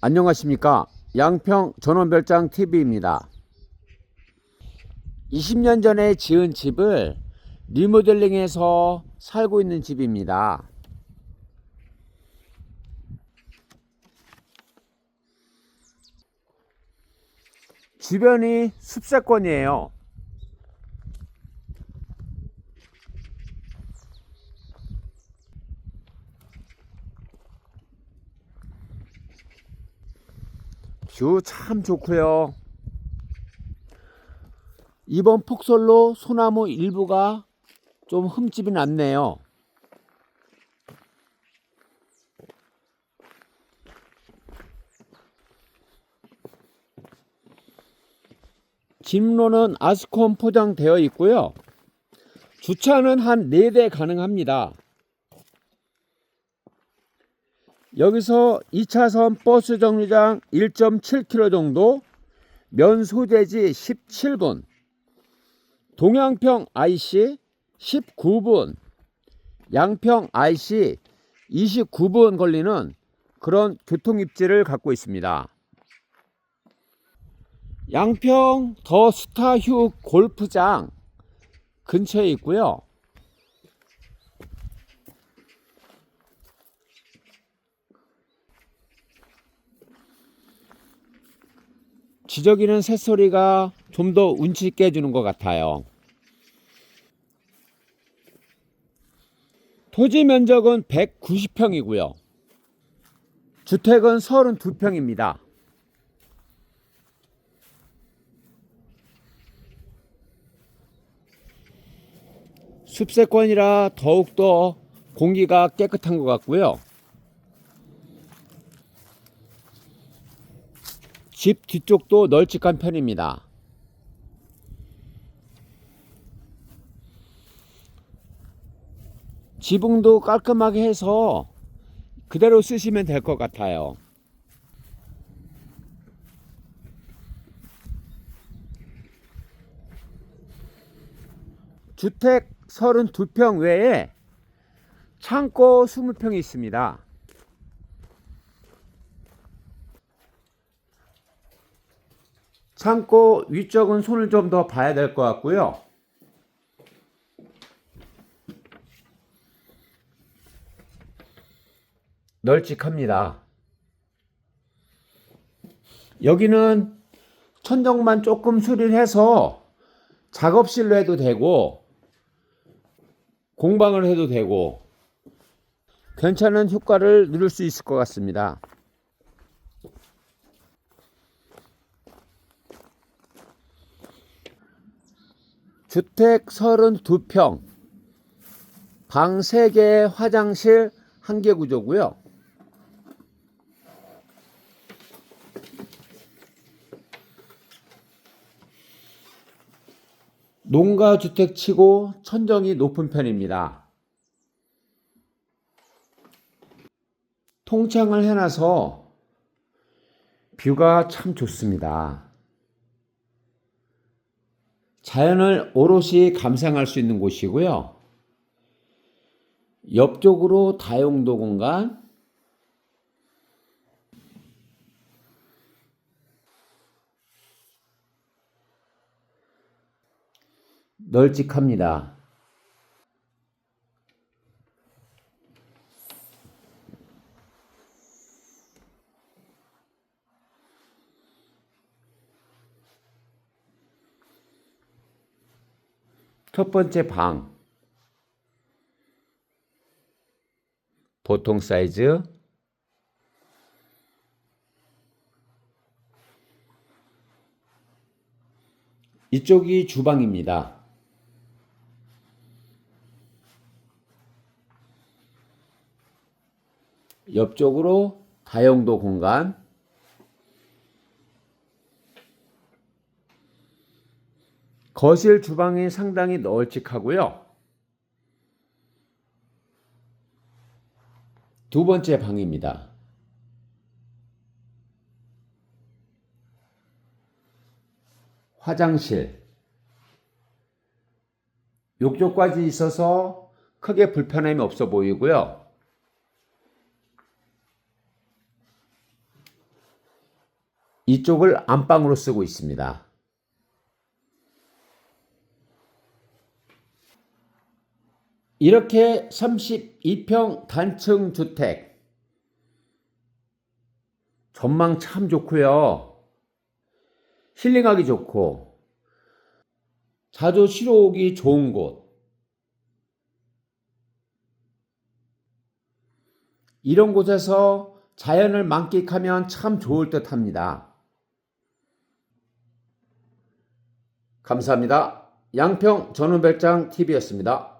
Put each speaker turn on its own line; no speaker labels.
안녕하십니까 양평 전원별장 TV입니다. 20년 전에 지은 집을 리모델링해서 살고 있는 집입니다. 주변이 숲세권이에요. 뷰 참 좋고요. 이번 폭설로 소나무 일부가 좀 흠집이 났네요. 집로는 아스콘 포장되어 있고요. 주차는 한 4대 가능합니다. 여기서 2차선 버스 정류장 1.7km 정도, 면 소재지 17분, 동양평 IC 19분, 양평 IC 29분 걸리는 그런 교통 입지를 갖고 있습니다. 양평 더 스타휴 골프장 근처에 있고요. 지저귀는 새소리가 좀 더 운치 있게 해주는 것 같아요. 토지 면적은 190평이고요. 주택은 32평입니다. 숲세권이라 더욱더 공기가 깨끗한 것 같고요. 집 뒤쪽도 널찍한 편입니다. 지붕도 깔끔하게 해서 그대로 쓰시면 될 것 같아요. 주택 32평 외에 창고 20평이 있습니다. 창고 위쪽은 손을 좀 더 봐야 될 것 같고요. 널찍합니다. 여기는 천정만 조금 수리를 해서 작업실로 해도 되고 공방을 해도 되고 괜찮은 효과를 누릴 수 있을 것 같습니다. 주택 32평, 방 3개, 화장실 1개 구조고요. 농가 주택 치고 천정이 높은 편입니다. 통창을 해놔서 뷰가 참 좋습니다. 자연을 오롯이 감상할 수 있는 곳이고요. 옆쪽으로 다용도 공간, 널찍합니다. 첫 번째 방. 보통 사이즈. 이쪽이 주방입니다. 옆쪽으로 다용도 공간. 거실 주방이 상당히 널찍하고요. 두 번째 방입니다. 화장실. 욕조까지 있어서 크게 불편함이 없어 보이고요. 이쪽을 안방으로 쓰고 있습니다. 이렇게 32평 단층 주택 전망 참 좋고요. 힐링하기 좋고 자주 쉬러 오기 좋은 곳. 이런 곳에서 자연을 만끽하면 참 좋을 듯 합니다. 감사합니다. 양평 전원별장 TV였습니다.